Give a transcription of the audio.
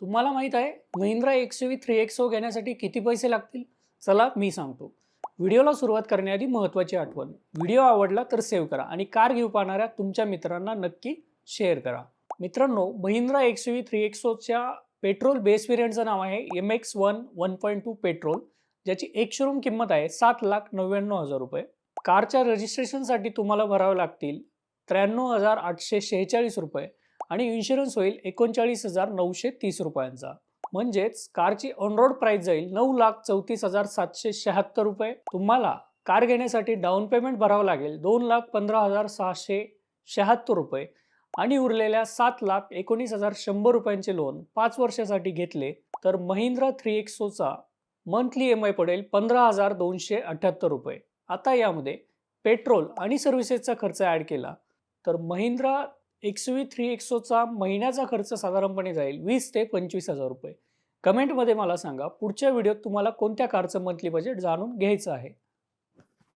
तुम्हाला माहीत आहे Mahindra X V three X O घेण्यासाठी किती पैसे लागतील? चला मी सांगतो. व्हिडिओला सुरुवात करण्याआधी महत्त्वाची आठवण. व्हिडिओ आवडला तर सेव्ह करा आणि कार घेऊ पाहणाऱ्या तुमच्या मित्रांना नक्की शेअर करा. मित्रांनो Mahindra X V three X ओच्या पेट्रोल बेस व्हेरियंटचं नाव आहे M X one one point two petrol ज्याची एक शोरूम किंमत आहे सात लाख नव्याण्णव हजार रुपये. कारच्या रजिस्ट्रेशनसाठी तुम्हाला भरावे लागतील त्र्याण्णव हजार आठशे शेहेचाळीस रुपये. आणि इन्शुरन्स होईल एकोणचाळीस हजार नऊशे तीस रुपयांचा. म्हणजेच कारची ऑनरोड प्राइस जाईल नऊ लाख चौतीस हजार सातशे शहात्तर रुपये. तुम्हाला कार घेण्यासाठी डाऊन पेमेंट भरावं लागेल दोन लाख पंधरा हजार सहाशे शहात्तर रुपये. आणि उरलेल्या सात लाख एकोणीस हजार शंभर रुपयांचे लोन पाच वर्षासाठी घेतले तर महिंद्रा थ्री एक्सोचा मंथली एम आय पडेल पंधरा हजार दोनशे अठ्ठ्याहत्तर रुपये. आता यामध्ये पेट्रोल आणि सर्व्हिसेसचा खर्च ॲड केला. तर महिंद्रा एक्स थ्री एक्सोचा महिन्याचा खर्च साधारणपणे जाईल वीस ते पंचवीस हजार रुपये. कमेंटमध्ये मला सांगा पुढच्या व्हिडिओत तुम्हाला कोणत्या कारचं मंथली बजेट जाणून घ्यायचं आहे?